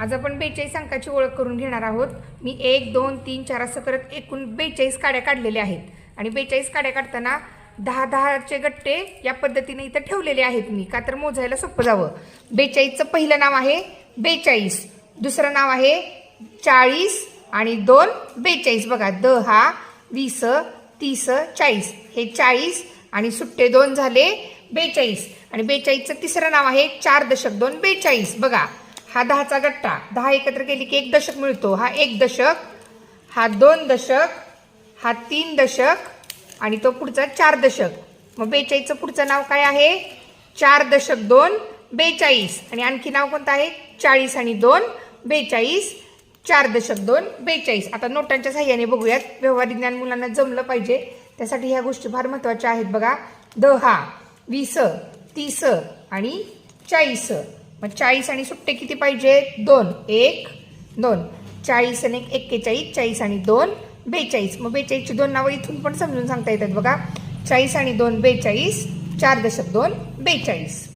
आज आपण बेचाळीस अंकाची ओळख करून घेणार आहोत. मी एक दोन तीन चार असं करत एकूण बेचाळीस काड्या काढलेल्या आहेत. आणि बेचाळीस काड्या काढताना दहा दहाचे गट्टे या पद्धतीने इथं ठेवलेले आहेत मी का तर मोजायला सोपं जावं. बेचाळीसचं पहिलं नाव आहे बेचाळीस. दुसरं नाव आहे चाळीस आणि दोन बेचाळीस. बघा दहा वीस तीस चाळीस. हे चाळीस आणि सुट्टे दोन झाले बेचाळीस. आणि बेचाळीसचं तिसरं नाव आहे चार दशक दोन बेचाळीस. बघा हा दहाचा गट्टा. दहा एकत्र केली की एक दशक मिळतो. हा एक दशक हा दोन दशक हा तीन दशक आणि तो पुढचा चार दशक. मग बेचाळीसचं पुढचं नाव काय आहे? चार दशक दोन बेचाळीस. आणि आणखी नाव कोणतं आहे? चाळीस आणि दोन बेचाळीस. चार दशक दोन बेचाळीस. आता नोटांच्या साह्याने बघूयात. व्यवहारिक ज्ञान मुलांना जमलं पाहिजे. त्यासाठी ह्या गोष्टी फार महत्त्वाच्या आहेत बघा. दहा वीस तीस आणि चाळीस. मग चाळीस आणि सुट्टे किती पाहिजे? दोन. एक दोन. चाळीस आणि एक एक्केचाळीस. चाळीस आणि दोन बेचाळीस. मग बेचाळीसची दोन नावं इथून पण समजून सांगता येतात बघा. चाळीस आणि दोन बेचाळीस. चार दशक दोन बेचाळीस.